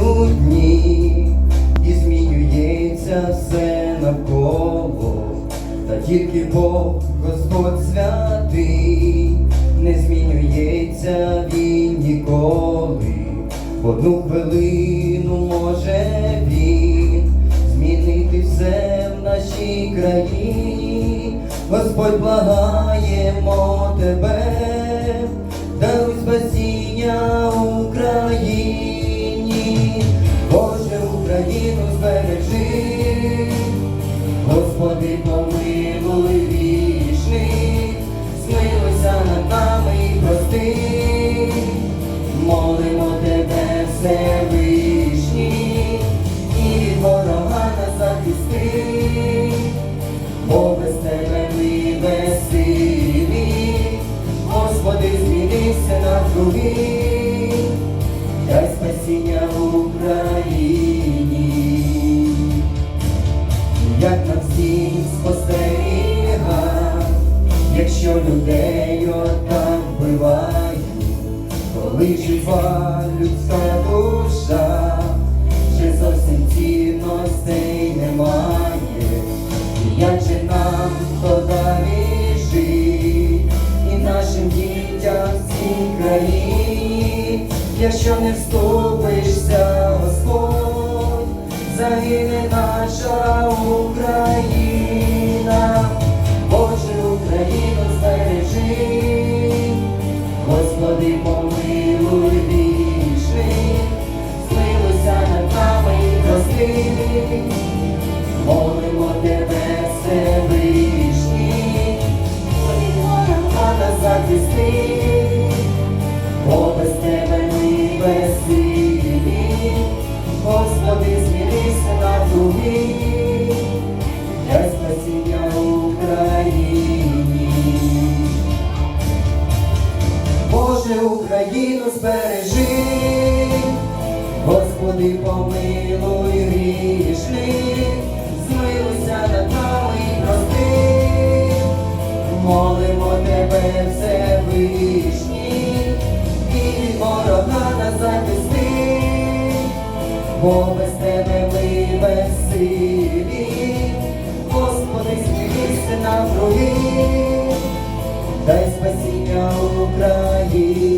Минають дні і змінюється все навколо, та тільки Бог Господь святий, не змінюється він ніколи. Одну хвилину може він змінити все в нашій країні. Господь благаємо тебе, як нам всім спостеріга, якщо людей отак вбивають, коли жива людська душа, ще зовсім цінностей немає, і як же нам то далі жить, і нашим дітям в цій країні, якщо не вступишся, Господи, помилуй вічний, смилуйся над нами прости, молимо тебе Всевишній, а нас захисти, бо без тебе ми безсилі. Господи, змінися на другий, Україну збережи, Господи, помилуй грішних, змилися над нами і прости, молимо тебе, все вишні, і ворога на захисти, бо без тебе ми безсилі, Господи, сміхся на круги, дай спасіння Україні.